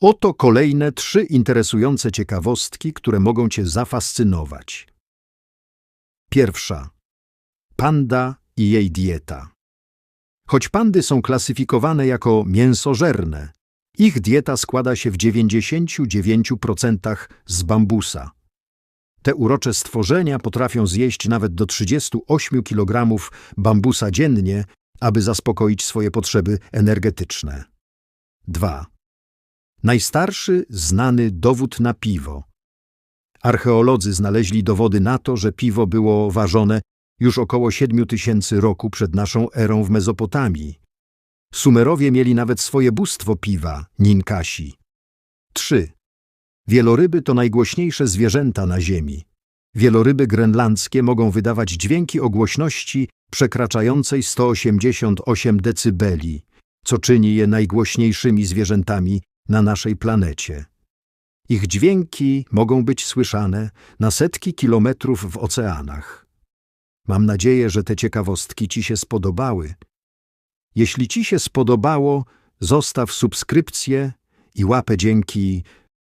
Oto kolejne trzy interesujące ciekawostki, które mogą Cię zafascynować. Pierwsza. Panda i jej dieta. Choć pandy są klasyfikowane jako mięsożerne, ich dieta składa się w 99% z bambusa. Te urocze stworzenia potrafią zjeść nawet do 38 kg bambusa dziennie, aby zaspokoić swoje potrzeby energetyczne. 2. Najstarszy znany dowód na piwo. Archeolodzy znaleźli dowody na to, że piwo było ważone już około 7 tysięcy roku przed naszą erą w Mezopotamii. Sumerowie mieli nawet swoje bóstwo piwa, Ninkasi. 3. Wieloryby to najgłośniejsze zwierzęta na Ziemi. Wieloryby grenlandzkie mogą wydawać dźwięki o głośności przekraczającej 188 decybeli, co czyni je najgłośniejszymi zwierzętami na naszej planecie. Ich dźwięki mogą być słyszane na setki kilometrów w oceanach. Mam nadzieję, że te ciekawostki Ci się spodobały. Jeśli Ci się spodobało, zostaw subskrypcję i łapę dzięki